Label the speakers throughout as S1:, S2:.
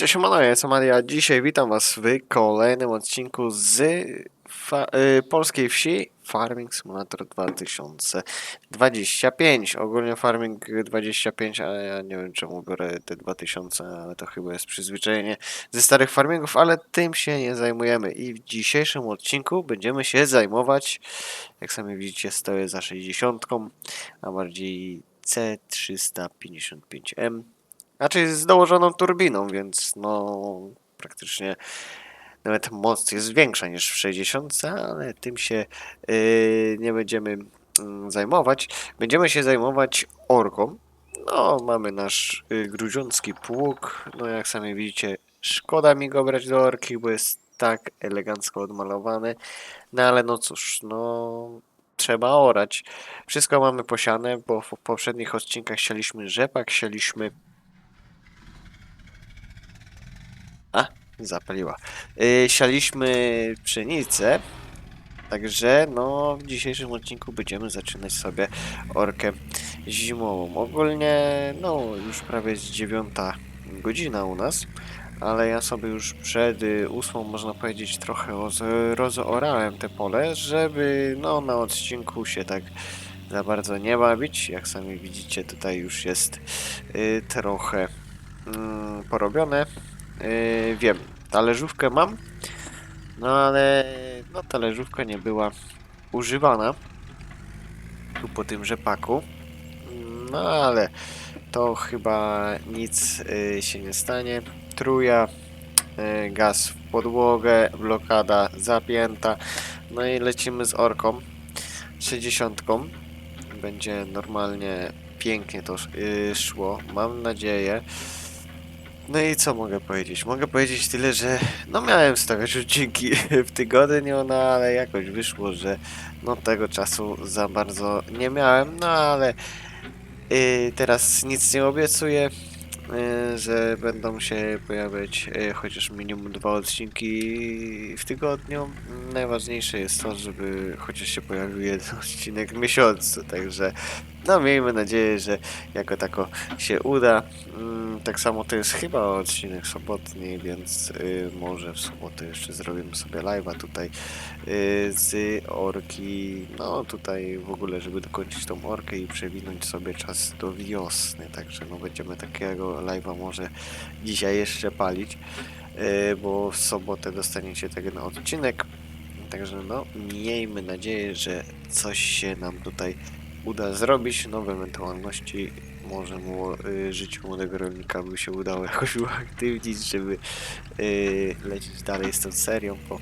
S1: Cześć, Mano, ja jestem Maria. Dzisiaj witam Was w kolejnym odcinku z y, polskiej wsi Farming Simulator 2025. Ogólnie Farming 25, ale ja nie wiem czemu biorę te 2000, ale to chyba jest przyzwyczajenie ze starych farmingów, ale tym się nie zajmujemy. I w dzisiejszym odcinku będziemy się zajmować, jak sami widzicie, stoję za 60, a bardziej C355M. Znaczy z dołożoną turbiną, więc no praktycznie nawet moc jest większa niż w 60, ale tym się yy, nie będziemy mm, zajmować. Będziemy się zajmować orką. No, mamy nasz y, gruziącki pług. No, jak sami widzicie, szkoda mi go brać do orki, bo jest tak elegancko odmalowany. No, ale no cóż, no trzeba orać. Wszystko mamy posiane, bo w poprzednich odcinkach chcieliśmy rzepak, chcieliśmy A, zapaliła. Yy, sialiśmy pszenicę. Także no w dzisiejszym odcinku będziemy zaczynać sobie orkę zimową. Ogólnie no już prawie jest dziewiąta godzina u nas, ale ja sobie już przed y, ósmą można powiedzieć trochę roz- rozoorałem te pole, żeby no na odcinku się tak za bardzo nie bawić. Jak sami widzicie tutaj już jest y, trochę mm, porobione. Yy, wiem, talerzówkę mam, no ale no, talerzówka nie była używana tu po tym rzepaku. No ale to chyba nic yy, się nie stanie. Truja, yy, gaz w podłogę, blokada zapięta. No i lecimy z orką 60. Będzie normalnie pięknie to szło. Mam nadzieję. No i co mogę powiedzieć? Mogę powiedzieć tyle, że no miałem stawiać odcinki w tygodniu, no ale jakoś wyszło, że no tego czasu za bardzo nie miałem, no ale yy, teraz nic nie obiecuję, yy, że będą się pojawiać yy, chociaż minimum dwa odcinki w tygodniu. Najważniejsze jest to, żeby chociaż się pojawił jeden odcinek w miesiącu, także no miejmy nadzieję, że jako tako się uda. Mm, tak samo to jest chyba odcinek sobotni, więc y, może w sobotę jeszcze zrobimy sobie live'a tutaj y, z orki. No tutaj w ogóle, żeby dokończyć tą orkę i przewinąć sobie czas do wiosny. Także no będziemy takiego live'a może dzisiaj jeszcze palić, y, bo w sobotę dostaniecie ten odcinek. Także no miejmy nadzieję, że coś się nam tutaj uda zrobić, nowe ewentualności może mu, y, życiu młodego rolnika by się udało jakoś uaktywnić, żeby y, lecieć dalej z tą serią, bo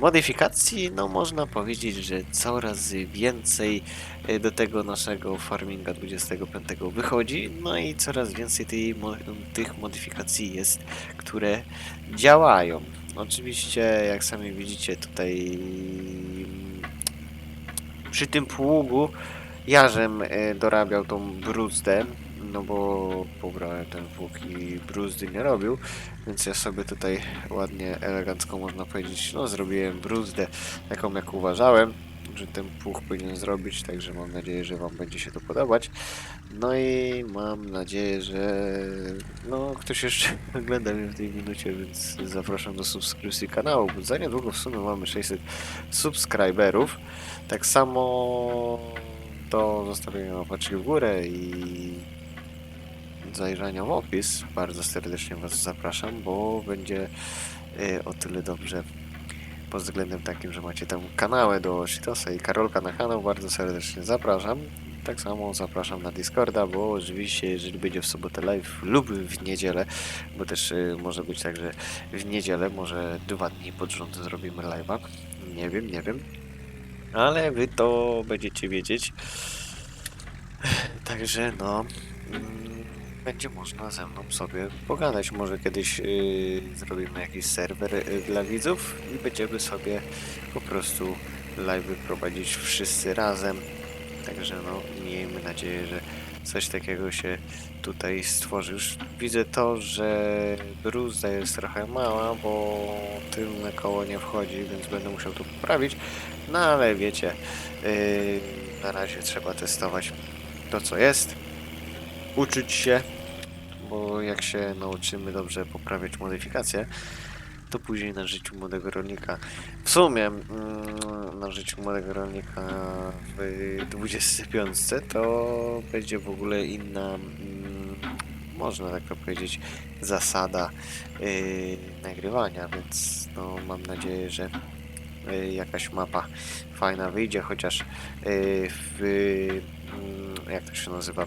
S1: modyfikacji, no można powiedzieć, że coraz więcej y, do tego naszego farminga 25 wychodzi, no i coraz więcej tej, tych modyfikacji jest, które działają. Oczywiście, jak sami widzicie tutaj mm, przy tym pługu jarzem e, dorabiał tą bruzdę, no bo pobrałem ten pług i bruzdy nie robił, więc ja sobie tutaj ładnie, elegancko można powiedzieć, no zrobiłem bruzdę taką jak uważałem, że ten pług powinien zrobić, także mam nadzieję, że wam będzie się to podobać. No i mam nadzieję, że no ktoś jeszcze ogląda mnie w tej minucie, więc zapraszam do subskrypcji kanału, bo za niedługo w sumie mamy 600 subskryberów. Tak samo do zostawienia łapeczki w górę i zajrzenia w opis. Bardzo serdecznie Was zapraszam, bo będzie e, o tyle dobrze pod względem takim, że macie tam kanały do Shitosa i Karolka na kanał. Bardzo serdecznie zapraszam. Tak samo zapraszam na Discorda, bo oczywiście jeżeli będzie w sobotę live lub w niedzielę, bo też e, może być tak, że w niedzielę, może dwa dni pod rząd zrobimy live'a. Nie wiem, nie wiem. Ale wy to będziecie wiedzieć. Także no. mm, Będzie można ze mną sobie pogadać. Może kiedyś yy, zrobimy jakiś serwer yy, dla widzów i będziemy sobie po prostu live prowadzić wszyscy razem. Także no, miejmy nadzieję, że coś takiego się tutaj stworzy. Już widzę to, że bruzda jest trochę mała, bo tylne koło nie wchodzi, więc będę musiał to poprawić. No ale wiecie, yy, na razie trzeba testować to, co jest, uczyć się, bo jak się nauczymy dobrze poprawiać modyfikacje, to później na życiu młodego rolnika, w sumie mm, na życiu młodego rolnika w 25 to będzie w ogóle inna, mm, można tak to powiedzieć, zasada yy, nagrywania, więc no, mam nadzieję, że yy, jakaś mapa fajna wyjdzie, chociaż yy, w, mm, jak to się nazywa,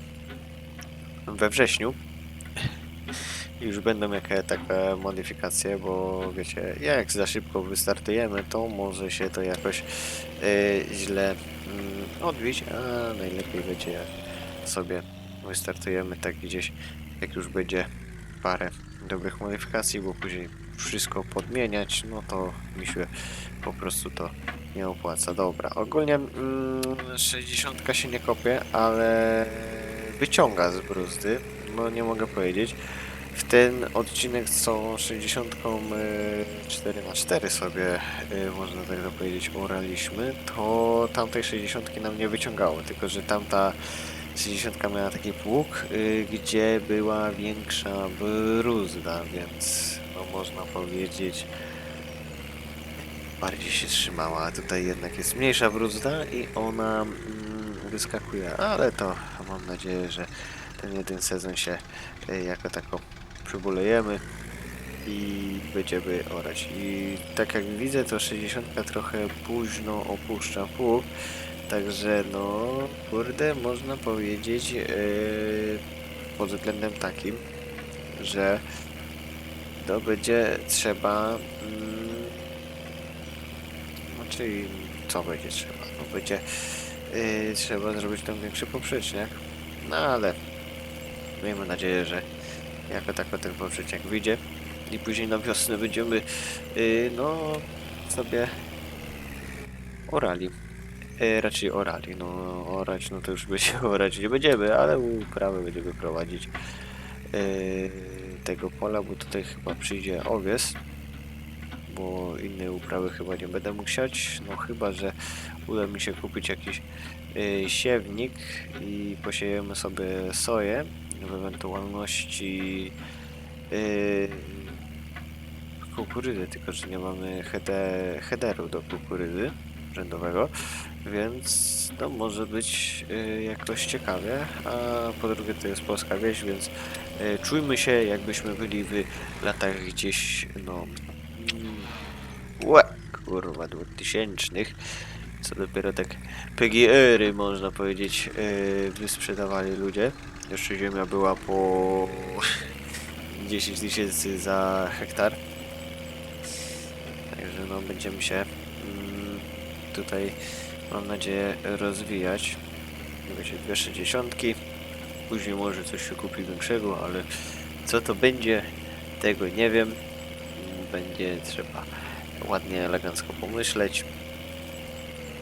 S1: we wrześniu już będą jakieś takie modyfikacje, bo wiecie, jak za szybko wystartujemy, to może się to jakoś yy, źle mm, odbić, a najlepiej będzie jak sobie wystartujemy tak gdzieś, jak już będzie parę dobrych modyfikacji, bo później wszystko podmieniać, no to mi się po prostu to nie opłaca. Dobra, ogólnie mm, 60 się nie kopie, ale wyciąga z bruzdy, no nie mogę powiedzieć. W ten odcinek z całą 60 4 na 4 sobie, y, można tak to powiedzieć, oraliśmy, to tamtej 60 nam nie wyciągało, tylko że tamta 60 miała taki pług, y, gdzie była większa bruzda, więc no można powiedzieć bardziej się trzymała, a tutaj jednak jest mniejsza bruzda i ona mm, wyskakuje, ale to mam nadzieję, że ten jeden sezon się y, jako tako przybulejemy i będziemy orać. I tak jak widzę, to 60 trochę późno opuszcza pług, także no, kurde, można powiedzieć yy, pod względem takim, że to będzie trzeba, mm, znaczy co będzie trzeba, no będzie yy, trzeba zrobić tam większy poprzeczniak, no ale miejmy nadzieję, że jako tako ten poprzeczniak wyjdzie. I później na wiosnę będziemy yy, no sobie orali. E, raczej orali, no orać, no to już będzie orać nie będziemy, ale uprawę będziemy prowadzić e, tego pola, bo tutaj chyba przyjdzie owies, bo innej uprawy chyba nie będę mógł siać, no chyba, że uda mi się kupić jakiś e, siewnik i posiejemy sobie soję, w ewentualności e, kukurydzy, tylko że nie mamy headeru do kukurydzy rzędowego, więc no może być y, jakoś ciekawie, a po drugie to jest polska wieś, więc y, czujmy się jakbyśmy byli w latach gdzieś, no łe, kurwa, dwutysięcznych, co dopiero tak PGR-y można powiedzieć y, wysprzedawali ludzie. Jeszcze ziemia była po 10 tysięcy za hektar. Także no będziemy się mm, tutaj mam nadzieję rozwijać. Wiecie, dwie sześćdziesiątki. Później może coś się kupi większego, ale co to będzie, tego nie wiem. Będzie trzeba ładnie, elegancko pomyśleć.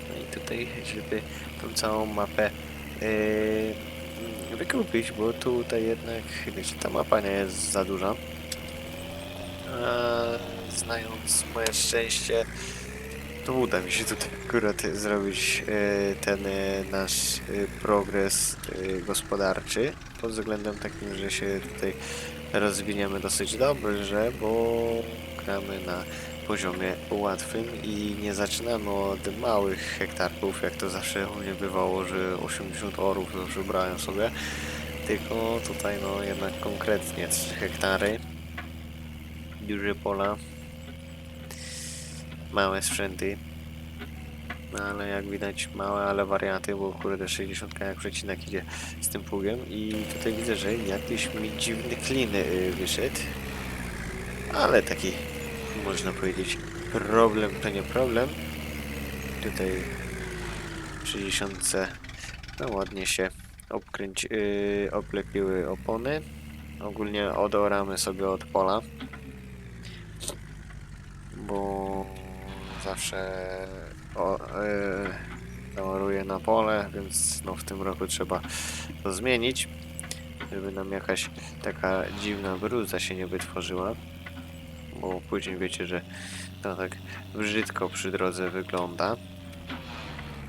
S1: No i tutaj, żeby tą całą mapę yy, wykupić, bo tutaj jednak, wiecie, ta mapa nie jest za duża. A znając moje szczęście, to uda mi się tutaj akurat zrobić e, ten e, nasz e, progres e, gospodarczy pod względem takim, że się tutaj rozwiniemy dosyć dobrze, bo gramy na poziomie łatwym i nie zaczynamy od małych hektarków, jak to zawsze u mnie bywało, że 80 orów zawsze brałem sobie, tylko tutaj no jednak konkretnie 3 hektary, duże pola, małe sprzęty. No ale jak widać małe, ale warianty, bo kurde 60 jak przecinak idzie z tym pługiem i tutaj widzę, że jakiś mi dziwny klin y, wyszedł. Ale taki można powiedzieć problem to nie problem. Tutaj w 60 no ładnie się obkręci, yy, opony. Ogólnie odoramy sobie od pola bo zawsze o, yy, na pole, więc no w tym roku trzeba to zmienić, żeby nam jakaś taka dziwna bruza się nie wytworzyła, bo później wiecie, że to tak brzydko przy drodze wygląda,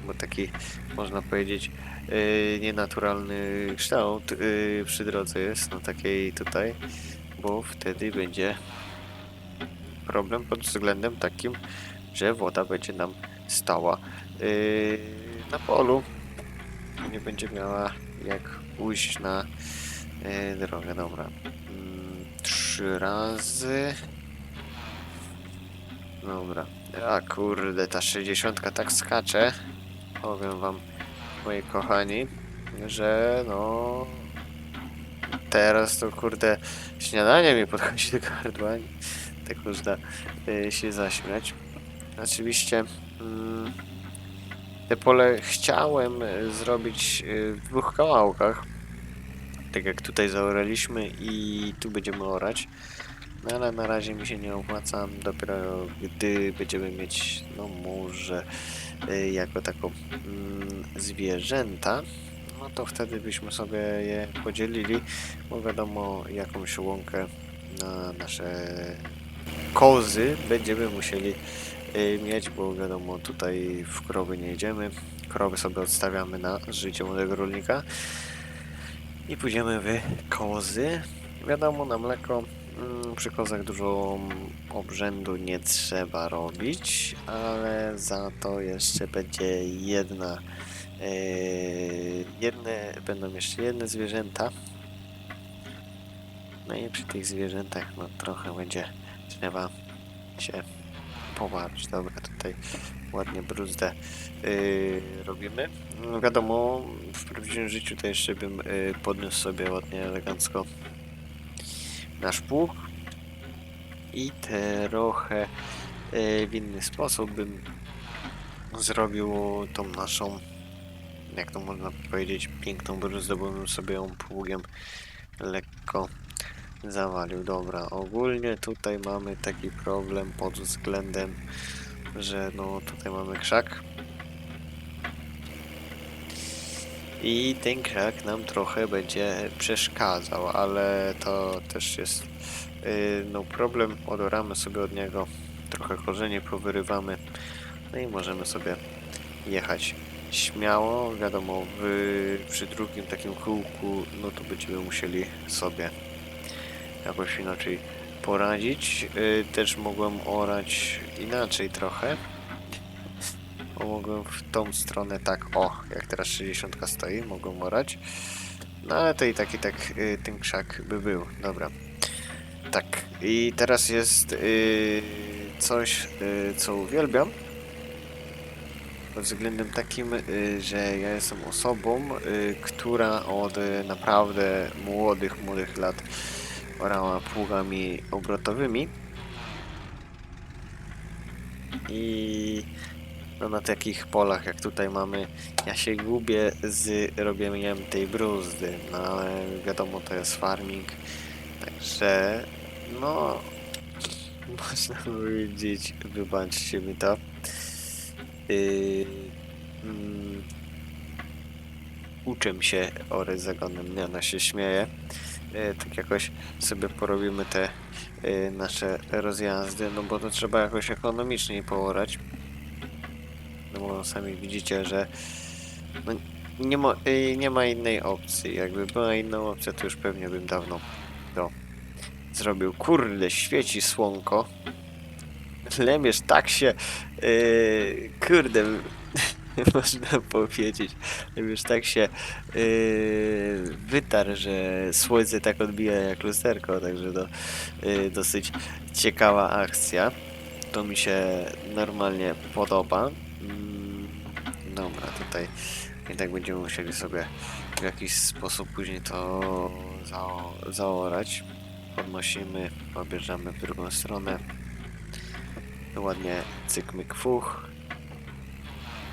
S1: bo taki, można powiedzieć, yy, nienaturalny kształt yy, przy drodze jest, no takiej tutaj, bo wtedy będzie problem pod względem takim, że woda będzie nam stała yy, na polu. Nie będzie miała jak ujść na yy, drogę. Dobra. Mm, Trzy razy. Dobra. A kurde, ta 60 tak skacze. Powiem wam, moi kochani, że no... Teraz to kurde śniadanie mi podchodzi do gardła. Tak można y, się zaśmiać. Oczywiście mm, te pole chciałem y, zrobić y, w dwóch kawałkach. Tak jak tutaj zaoraliśmy i tu będziemy orać. No ale na razie mi się nie opłaca. Dopiero gdy będziemy mieć, no może y, jako taką mm, zwierzęta, no to wtedy byśmy sobie je podzielili, bo wiadomo jakąś łąkę na nasze kozy będziemy musieli y, mieć, bo wiadomo tutaj w krowy nie jedziemy. Krowy sobie odstawiamy na życie młodego rolnika i pójdziemy w kozy. Wiadomo, na mleko przy kozach dużo mm, obrzędu nie trzeba robić, ale za to jeszcze będzie jedna yy, jedne, będą jeszcze jedne zwierzęta. No i przy tych zwierzętach no trochę będzie trzeba się pobawić. Dobra, tutaj ładnie bruzdę yy, robimy. No wiadomo, w prawdziwym życiu to jeszcze bym yy, podniósł sobie ładnie, elegancko nasz pług i trochę yy, w inny sposób bym zrobił tą naszą, jak to można powiedzieć, piękną bruzdę, bo bym sobie ją pługiem lekko zawalił. Dobra, ogólnie tutaj mamy taki problem pod względem, że no tutaj mamy krzak. I ten krzak nam trochę będzie przeszkadzał, ale to też jest yy, no problem. Odoramy sobie od niego, trochę korzenie powyrywamy, no i możemy sobie jechać śmiało. Wiadomo, w, przy drugim takim kółku, no to będziemy musieli sobie jakoś inaczej poradzić. Yy, też mogłem orać inaczej trochę. Bo mogłem w tą stronę tak, o, jak teraz 60 stoi, mogłem orać. No ale to i tak, i tak yy, ten krzak by był. Dobra. Tak, i teraz jest yy, coś, yy, co uwielbiam. Pod względem takim, y, że ja jestem osobą, y, która od y, naprawdę młodych, młodych lat orała pługami obrotowymi. I no na takich polach jak tutaj mamy, ja się gubię z robieniem tej bruzdy, no ale wiadomo to jest farming, także no można powiedzieć, wybaczcie mi to. Yy, mm, uczę się ory zagonem, nie ona się śmieje. Yy, tak jakoś sobie porobimy te yy, nasze rozjazdy, no bo to trzeba jakoś ekonomiczniej poorać. No bo sami widzicie, że no, nie, ma, yy, nie ma innej opcji. Jakby była inna opcja, to już pewnie bym dawno to zrobił. Kurde, świeci słonko. Lemierz tak się, yy, kurde, można powiedzieć, Lemierz tak się yy, wytarł, że słońce tak odbija jak lusterko, także to yy, dosyć ciekawa akcja. To mi się normalnie podoba. Mm, dobra, tutaj i tak będziemy musieli sobie w jakiś sposób później to zao zaorać. Podnosimy, obierzamy w drugą stronę. Ładnie cykmyk fuch.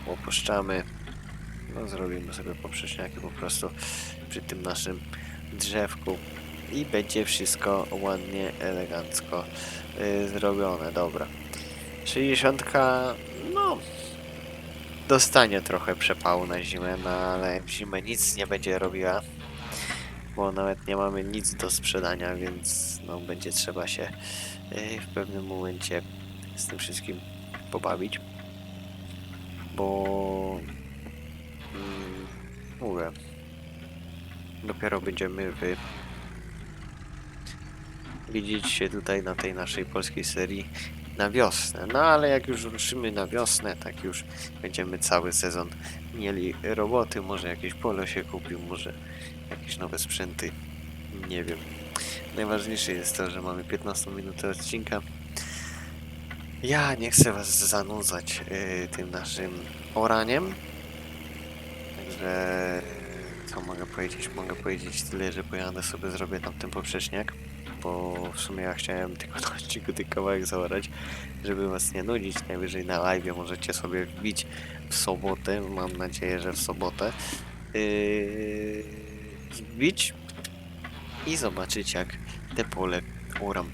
S1: Opuszczamy. No zrobimy sobie poprzeczniaki po prostu przy tym naszym drzewku. I będzie wszystko ładnie, elegancko y, zrobione. Dobra. 60 no dostanie trochę przepału na zimę, no ale w zimę nic nie będzie robiła. Bo nawet nie mamy nic do sprzedania, więc no będzie trzeba się y, w pewnym momencie z tym wszystkim pobawić. Bo mm, mówię, dopiero będziemy wy widzieć się tutaj na tej naszej polskiej serii na wiosnę. No ale jak już ruszymy na wiosnę, tak już będziemy cały sezon mieli roboty, może jakieś pole się kupił, może jakieś nowe sprzęty, nie wiem. Najważniejsze jest to, że mamy 15 minut odcinka. Ja nie chcę was zanudzać y, tym naszym oraniem. Także co mogę powiedzieć? Mogę powiedzieć tyle, że pojadę sobie zrobię tam ten poprzeczniak, bo w sumie ja chciałem tylko na odcinku ten kawałek zaorać, żeby was nie nudzić. Najwyżej na live możecie sobie wbić w sobotę, mam nadzieję, że w sobotę. Yy, wbić i zobaczyć jak te pole uram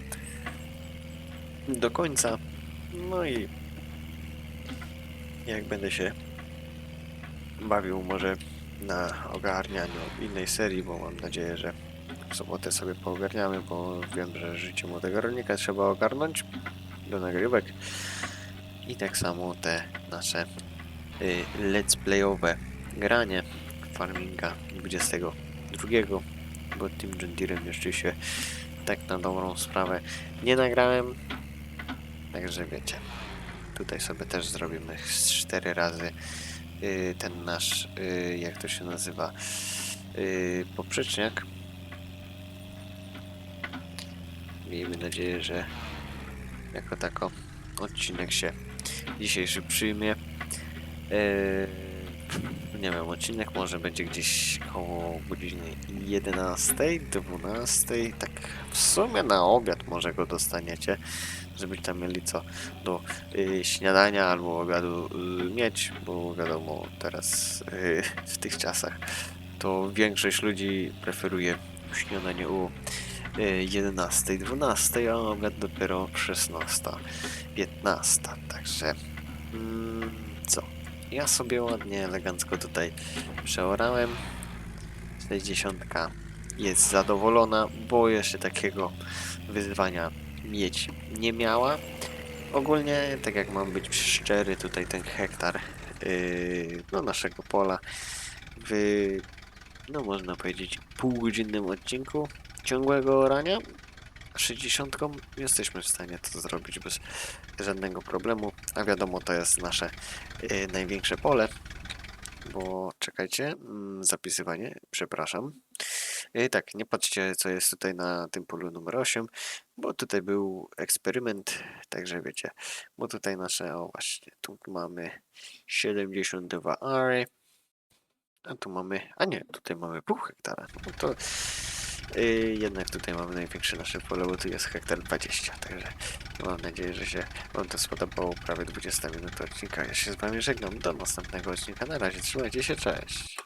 S1: do końca. No i jak będę się bawił może na ogarnianiu innej serii, bo mam nadzieję, że sobotę sobie poogarniamy, bo wiem, że życie młodego rolnika trzeba ogarnąć do nagrywek. I tak samo te nasze y, let's playowe granie farminga 22, bo tym John Deerem jeszcze się tak na dobrą sprawę nie nagrałem. Także wiecie, tutaj sobie też zrobimy z cztery razy y, ten nasz, y, jak to się nazywa, y, poprzeczniak. Miejmy nadzieję, że jako tako odcinek się dzisiejszy przyjmie. Yy, nie wiem, odcinek może będzie gdzieś koło godziny 11, 12, tak w sumie na obiad może go dostaniecie, żebyście tam mieli co do y, śniadania albo obiadu y, mieć, bo wiadomo teraz w tych czasach to większość ludzi preferuje śniadanie u 11, 12, a obiad dopiero 16, 15, także mm, co? Ja sobie ładnie, elegancko tutaj przeorałem. 60 jest zadowolona, bo jeszcze takiego wyzwania mieć nie miała. Ogólnie, tak jak mam być szczery, tutaj ten hektar yy, no, naszego pola w, no można powiedzieć, półgodzinnym odcinku ciągłego orania. 60 jesteśmy w stanie to zrobić bez żadnego problemu, a wiadomo to jest nasze y, największe pole, bo czekajcie, mm, zapisywanie, przepraszam. Y, tak, nie patrzcie co jest tutaj na tym polu numer 8, bo tutaj był eksperyment, także wiecie, bo tutaj nasze, o właśnie, tu mamy 72 ary, a tu mamy, a nie, tutaj mamy pół hektara, no to Yy, jednak tutaj mamy największe nasze pole, bo tu jest hektar 20, także mam nadzieję, że się Wam to spodobało. Prawie 20 minut odcinka. Ja się z Wami żegnam. Do następnego odcinka. Na razie, trzymajcie się, cześć.